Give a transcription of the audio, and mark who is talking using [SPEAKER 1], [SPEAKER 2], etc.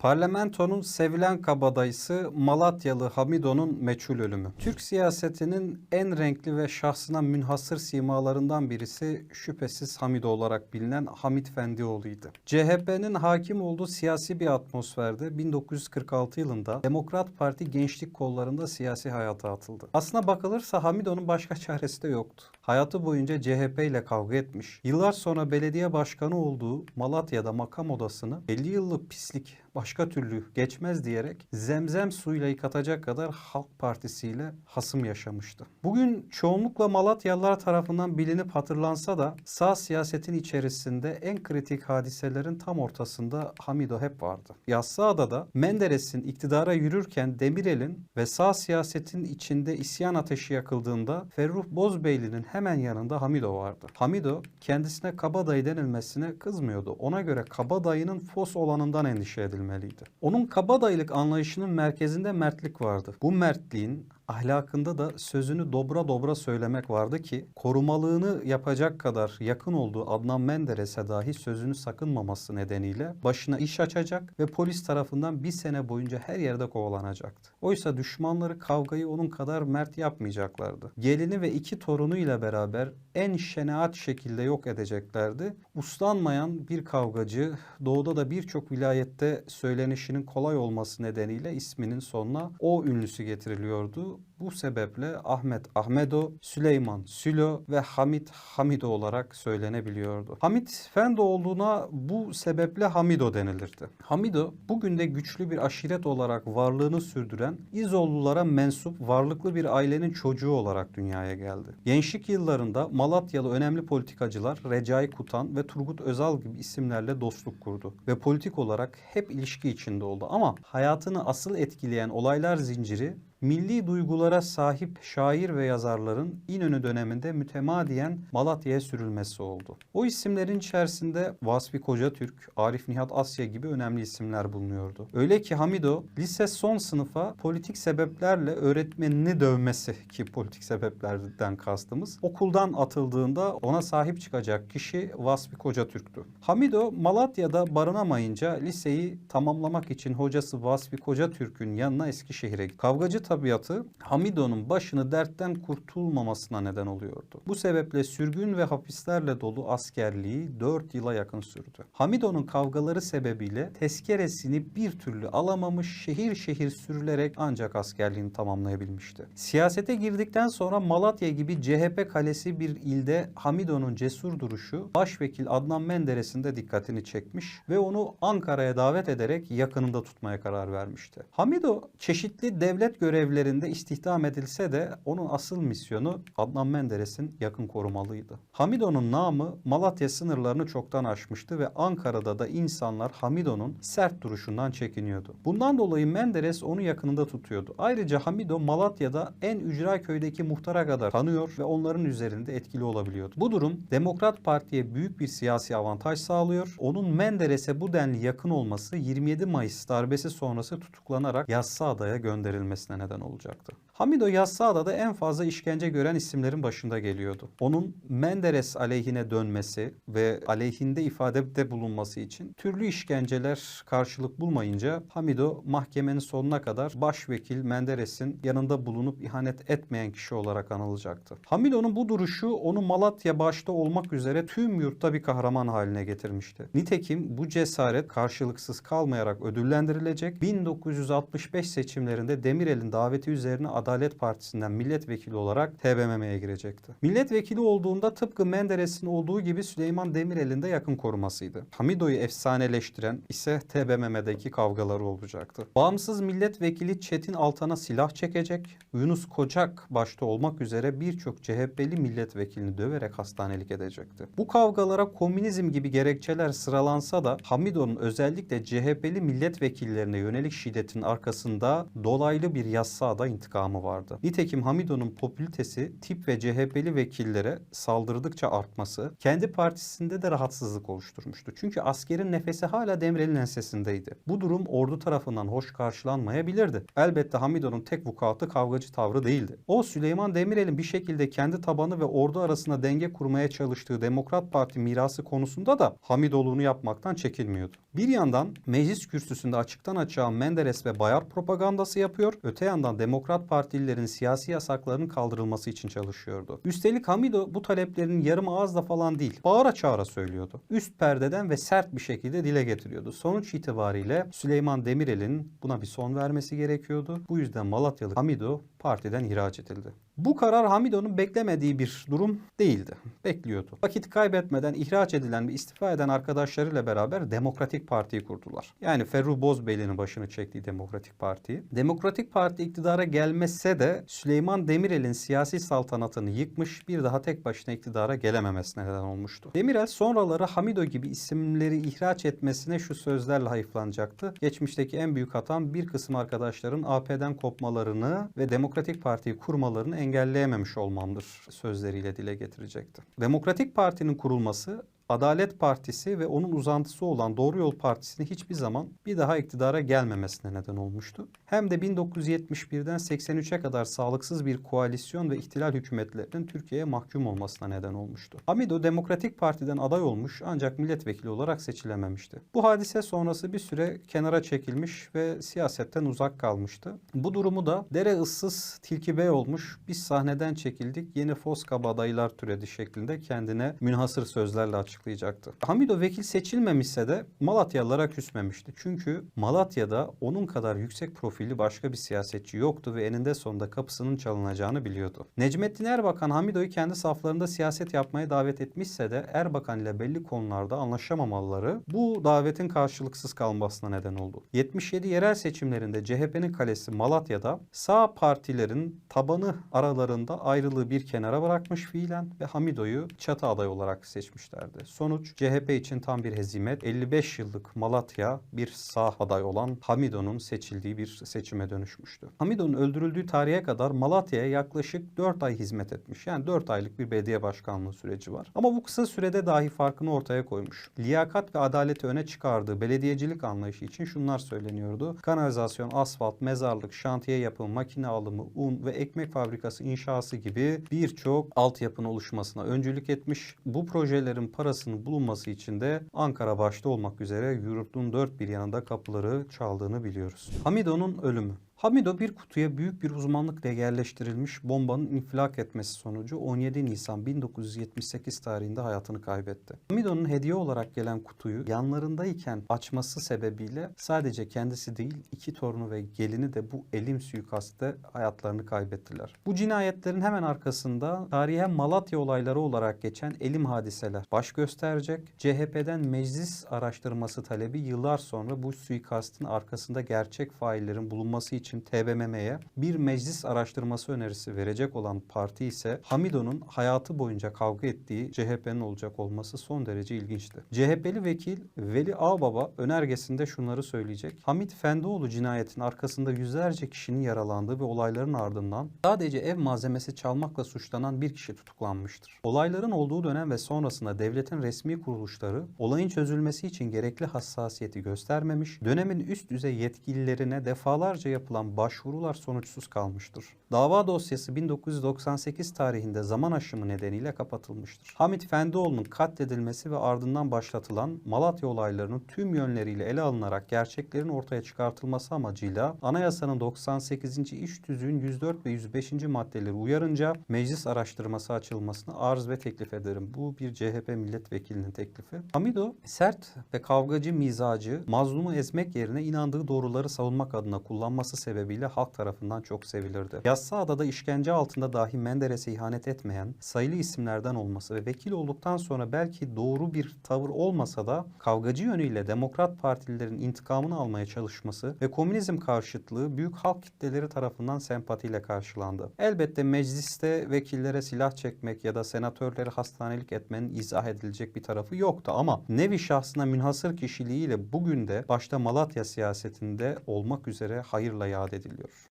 [SPEAKER 1] Parlamentonun sevilen kabadayısı Malatyalı Hamido'nun meçhul ölümü. Türk siyasetinin en renkli ve şahsına münhasır simalarından birisi şüphesiz Hamido olarak bilinen Hamit Fendioğlu'ydu. CHP'nin hakim olduğu siyasi bir atmosferde 1946 yılında Demokrat Parti gençlik kollarında siyasi hayata atıldı. Aslına bakılırsa Hamido'nun başka çaresi de yoktu. Hayatı boyunca CHP ile kavga etmiş. Yıllar sonra belediye başkanı olduğu Malatya'da makam odasını 50 yıllık pislik başka türlü geçmez diyerek zemzem suyuyla yıkatacak kadar Halk Partisi ile hasım yaşamıştı. Bugün çoğunlukla Malatyalılar tarafından bilinip hatırlansa da sağ siyasetin içerisinde en kritik hadiselerin tam ortasında Hamido hep vardı. Yassıada'da Menderes'in iktidara yürürken Demirel'in ve sağ siyasetin içinde isyan ateşi yakıldığında Ferruh Bozbeyli'nin hemen yanında Hamido vardı. Hamido kendisine kabadayı denilmesine kızmıyordu. Ona göre kabadayının fos olanından endişe edilmeliydi. Onun kabadayılık anlayışının merkezinde mertlik vardı. Bu mertliğin ahlakında da sözünü dobra dobra söylemek vardı ki korumalığını yapacak kadar yakın olduğu Adnan Menderes'e dahi sözünü sakınmaması nedeniyle başına iş açacak ve polis tarafından bir sene boyunca her yerde kovalanacaktı. Oysa düşmanları kavgayı onun kadar mert yapmayacaklardı. Gelini ve iki torunuyla beraber en şenaat şekilde yok edeceklerdi. Uslanmayan bir kavgacı doğuda da birçok vilayette söylenişinin kolay olması nedeniyle isminin sonuna o ünlüsü getiriliyordu. Bu sebeple Ahmet Ahmedo, Süleyman Sülo ve Hamit Hamido olarak söylenebiliyordu. Hamit Fendo olduğuna bu sebeple Hamido denilirdi. Hamido bugün de güçlü bir aşiret olarak varlığını sürdüren İzoğlulara mensup varlıklı bir ailenin çocuğu olarak dünyaya geldi. Gençlik yıllarında Malatyalı önemli politikacılar Recai Kutan ve Turgut Özal gibi isimlerle dostluk kurdu ve politik olarak hep ilişki içinde oldu. Ama hayatını asıl etkileyen olaylar zinciri milli duygulara sahip şair ve yazarların İnönü döneminde mütemadiyen Malatya'ya sürülmesi oldu. O isimlerin içerisinde Vasfi Kocatürk, Arif Nihat Asya gibi önemli isimler bulunuyordu. Öyle ki Hamido lise son sınıfa politik sebeplerle öğretmenini dövmesi ki politik sebeplerden kastımız okuldan atıldığında ona sahip çıkacak kişi Vasfi Kocatürk'tü. Hamido Malatya'da barınamayınca liseyi tamamlamak için hocası Vasfi Kocatürk'ün yanına Eskişehir'e. Kavgacı tabiatı Hamido'nun başını dertten kurtulmamasına neden oluyordu. Bu sebeple sürgün ve hapislerle dolu askerliği 4 yıla yakın sürdü. Hamido'nun kavgaları sebebiyle tezkeresini bir türlü alamamış, şehir şehir sürülerek ancak askerliğini tamamlayabilmişti. Siyasete girdikten sonra Malatya gibi CHP kalesi bir ilde Hamido'nun cesur duruşu başvekil Adnan Menderes'in de dikkatini çekmiş ve onu Ankara'ya davet ederek yakınında tutmaya karar vermişti. Hamido çeşitli devlet görevlerinde istihdam edilse de onun asıl misyonu Adnan Menderes'in yakın korumalıydı. Hamido'nun namı Malatya sınırlarını çoktan aşmıştı ve Ankara'da da insanlar Hamido'nun sert duruşundan çekiniyordu. Bundan dolayı Menderes onu yakınında tutuyordu. Ayrıca Hamido Malatya'da en ücra köydeki muhtara kadar tanıyor ve onların üzerinde etkili olabiliyordu. Bu durum Demokrat Parti'ye büyük bir siyasi avantaj sağlıyor. Onun Menderes'e bu denli yakın olması 27 Mayıs darbesi sonrası tutuklanarak Yassıada'ya gönderilmesine neden olacaktı. Hamido Yassıada'da en fazla işkence gören isimlerin başında geliyordu. Onun Menderes aleyhine dönmesi ve aleyhinde ifadede bulunması için türlü işkenceler karşılık bulmayınca Hamido mahkemenin sonuna kadar başvekil Menderes'in yanında bulunup ihanet etmeyen kişi olarak anılacaktı. Hamido'nun bu duruşu onu Malatya başta olmak üzere tüm yurtta bir kahraman haline getirmişti. Nitekim bu cesaret karşılıksız kalmayarak ödüllendirilecek 1965 seçimlerinde Demirel'in daveti üzerine Adalet Partisi'nden milletvekili olarak TBMM'ye girecekti. Milletvekili olduğunda tıpkı Menderes'in olduğu gibi Süleyman Demirel'in de yakın korumasıydı. Hamido'yu efsaneleştiren ise TBMM'deki kavgaları olacaktı. Bağımsız milletvekili Çetin Altan'a silah çekecek, Yunus Kocak başta olmak üzere birçok CHP'li milletvekilini döverek hastanelik edecekti. Bu kavgalara komünizm gibi gerekçeler sıralansa da Hamido'nun özellikle CHP'li milletvekillerine yönelik şiddetin arkasında dolaylı bir yassada intikamı intikamı vardı. Nitekim Hamido'nun popülitesi tip ve CHP'li vekillere saldırdıkça artması kendi partisinde de rahatsızlık oluşturmuştu. Çünkü askerin nefesi hala Demirel'in ensesindeydi. Bu durum ordu tarafından hoş karşılanmayabilirdi. Elbette Hamido'nun tek vukuatı kavgacı tavrı değildi. O Süleyman Demirel'in bir şekilde kendi tabanı ve ordu arasında denge kurmaya çalıştığı Demokrat Parti mirası konusunda da Hamidoğlu'nu yapmaktan çekinmiyordu. Bir yandan meclis kürsüsünde açıktan açığa Menderes ve Bayar propagandası yapıyor, öte yandan Demokrat Partililerin siyasi yasaklarının kaldırılması için çalışıyordu. Üstelik Hamido bu taleplerin yarım ağızla falan değil, bağıra çağıra söylüyordu. Üst perdeden ve sert bir şekilde dile getiriyordu. Sonuç itibariyle Süleyman Demirel'in buna bir son vermesi gerekiyordu. Bu yüzden Malatyalı Hamido partiden ihraç edildi. Bu karar Hamido'nun beklemediği bir durum değildi. Bekliyordu. Vakit kaybetmeden ihraç edilen ve istifa eden arkadaşlarıyla beraber Demokratik Parti'yi kurdular. Yani Ferruh Bozbeyli'nin başını çektiği Demokratik Parti'yi. Demokratik Parti iktidara gelmese de Süleyman Demirel'in siyasi saltanatını yıkmış bir daha tek başına iktidara gelememesine neden olmuştu. Demirel sonraları Hamido gibi isimleri ihraç etmesine şu sözlerle hayıflanacaktı. Geçmişteki en büyük hatam bir kısım arkadaşların AP'den kopmalarını ve Demokratik Parti'yi kurmalarını engelleyememiş olmamdır sözleriyle dile getirecekti. Demokratik Parti'nin kurulması Adalet Partisi ve onun uzantısı olan Doğru Yol Partisi'nin hiçbir zaman bir daha iktidara gelmemesine neden olmuştu. Hem de 1971'den 83'e kadar sağlıksız bir koalisyon ve ihtilal hükümetlerinin Türkiye'ye mahkum olmasına neden olmuştu. Hamido Demokratik Parti'den aday olmuş ancak milletvekili olarak seçilememişti. Bu hadise sonrası bir süre kenara çekilmiş ve siyasetten uzak kalmıştı. Bu durumu da dere ıssız tilki bey olmuş biz sahneden çekildik yeni Foskaba adaylar türedi şeklinde kendine münhasır sözlerle açıklayacaktı. Hamido vekil seçilmemişse de Malatyalılara küsmemişti. Çünkü Malatya'da onun kadar yüksek profilli başka bir siyasetçi yoktu ve eninde sonunda kapısının çalınacağını biliyordu. Necmettin Erbakan Hamido'yu kendi saflarında siyaset yapmaya davet etmişse de Erbakan ile belli konularda anlaşamamaları bu davetin karşılıksız kalmasına neden oldu. 77 yerel seçimlerinde CHP'nin kalesi Malatya'da sağ partilerin tabanı aralarında ayrılığı bir kenara bırakmış fiilen ve Hamido'yu çatı aday olarak seçmişlerdi. Sonuç CHP için tam bir hezimet. 55 yıllık Malatya bir sağ aday olan Hamido'nun seçildiği bir seçime dönüşmüştü. Hamido'nun öldürüldüğü tarihe kadar Malatya'ya yaklaşık 4 ay hizmet etmiş. Yani 4 aylık bir belediye başkanlığı süreci var. Ama bu kısa sürede dahi farkını ortaya koymuş. Liyakat ve adaleti öne çıkardığı belediyecilik anlayışı için şunlar söyleniyordu. Kanalizasyon, asfalt, mezarlık, şantiye yapımı, makine alımı, un ve ekmek fabrikası inşası gibi birçok altyapının oluşmasına öncülük etmiş. Bu projelerin parasının bulunması için de Ankara başta olmak üzere yurtun dört bir yanında kapıları çaldığını biliyoruz. Hamido'nun ölümü. Hamido bir kutuya büyük bir uzmanlıkla yerleştirilmiş bombanın infilak etmesi sonucu 17 Nisan 1978 tarihinde hayatını kaybetti. Hamido'nun hediye olarak gelen kutuyu yanlarındayken açması sebebiyle sadece kendisi değil iki torunu ve gelini de bu elim suikastte hayatlarını kaybettiler. Bu cinayetlerin hemen arkasında tarihe Malatya olayları olarak geçen elim hadiseler baş gösterecek. CHP'den meclis araştırması talebi yıllar sonra bu suikastin arkasında gerçek faillerin bulunması için için TBMM'ye bir meclis araştırması önerisi verecek olan parti ise Hamido'nun hayatı boyunca kavga ettiği CHP'nin olacak olması son derece ilginçti. CHP'li vekil Veli Ağbaba önergesinde şunları söyleyecek. Hamit Fendoğlu cinayetin arkasında yüzlerce kişinin yaralandığı ve olayların ardından sadece ev malzemesi çalmakla suçlanan bir kişi tutuklanmıştır. Olayların olduğu dönem ve sonrasında devletin resmi kuruluşları olayın çözülmesi için gerekli hassasiyeti göstermemiş, dönemin üst düzey yetkililerine defalarca yapılan başvurular sonuçsuz kalmıştır. Dava dosyası 1998 tarihinde zaman aşımı nedeniyle kapatılmıştır. Hamit Fendioğlu'nun katledilmesi ve ardından başlatılan Malatya olaylarının tüm yönleriyle ele alınarak gerçeklerin ortaya çıkartılması amacıyla anayasanın 98. iş tüzüğün 104 ve 105. maddeleri uyarınca meclis araştırması açılmasını arz ve teklif ederim. Bu bir CHP milletvekilinin teklifi. Hamido sert ve kavgacı mizacı mazlumu ezmek yerine inandığı doğruları savunmak adına kullanması sebebiyle halk tarafından çok sevilirdi. Yassıada'da işkence altında dahi Menderes'e ihanet etmeyen sayılı isimlerden olması ve vekil olduktan sonra belki doğru bir tavır olmasa da kavgacı yönüyle Demokrat Partililerin intikamını almaya çalışması ve komünizm karşıtlığı büyük halk kitleleri tarafından sempatiyle karşılandı. Elbette mecliste vekillere silah çekmek ya da senatörleri hastanelik etmenin izah edilecek bir tarafı yoktu ama nevi şahsına münhasır kişiliğiyle bugün de başta Malatya siyasetinde olmak üzere hayırla yad ediliyor.